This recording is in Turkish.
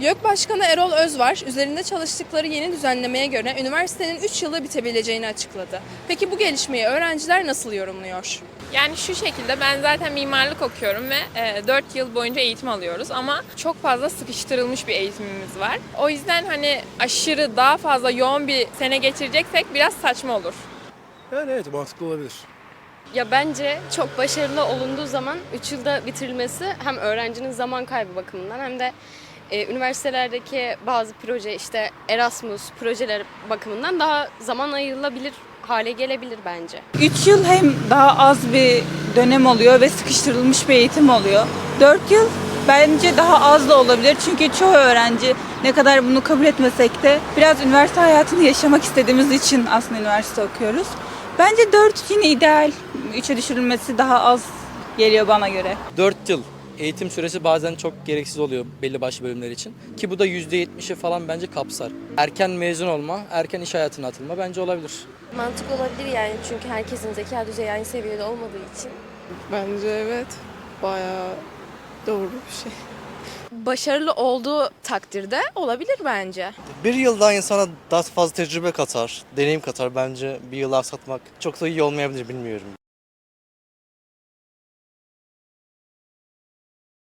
YÖK Başkanı Erol Özvar, üzerinde çalıştıkları yeni düzenlemeye göre üniversitenin 3 yılda bitebileceğini açıkladı. Peki bu gelişmeyi öğrenciler nasıl yorumluyor? Yani şu şekilde ben zaten mimarlık okuyorum ve 4 yıl boyunca eğitim alıyoruz ama çok fazla sıkıştırılmış bir eğitimimiz var. O yüzden hani aşırı daha fazla yoğun bir sene geçireceksek biraz saçma olur. Yani evet mantıklı olabilir. Ya bence çok başarılı olunduğu zaman 3 yılda bitirilmesi hem öğrencinin zaman kaybı bakımından hem de e, üniversitelerdeki bazı proje işte Erasmus projeler bakımından daha zaman ayrılabilir hale gelebilir bence. 3 yıl hem daha az bir dönem oluyor ve sıkıştırılmış bir eğitim oluyor. 4 yıl bence daha az da olabilir çünkü çoğu öğrenci ne kadar bunu kabul etmesek de biraz üniversite hayatını yaşamak istediğimiz için aslında üniversite okuyoruz. Bence 4 yine ideal. 3'e düşürülmesi daha az geliyor bana göre. 4 yıl eğitim süresi bazen çok gereksiz oluyor belli başlı bölümler için. Ki bu da %70'i falan bence kapsar. Erken mezun olma, erken iş hayatına atılma bence olabilir. Mantıklı olabilir yani çünkü herkesin zeka düzeyi aynı seviyede olmadığı için. Bence evet. Bayağı doğru bir şey. Başarılı olduğu takdirde olabilir bence. Bir yıl daha insana daha fazla tecrübe katar, deneyim katar. Bence bir yıl aksatmak çok da iyi olmayabilir bilmiyorum.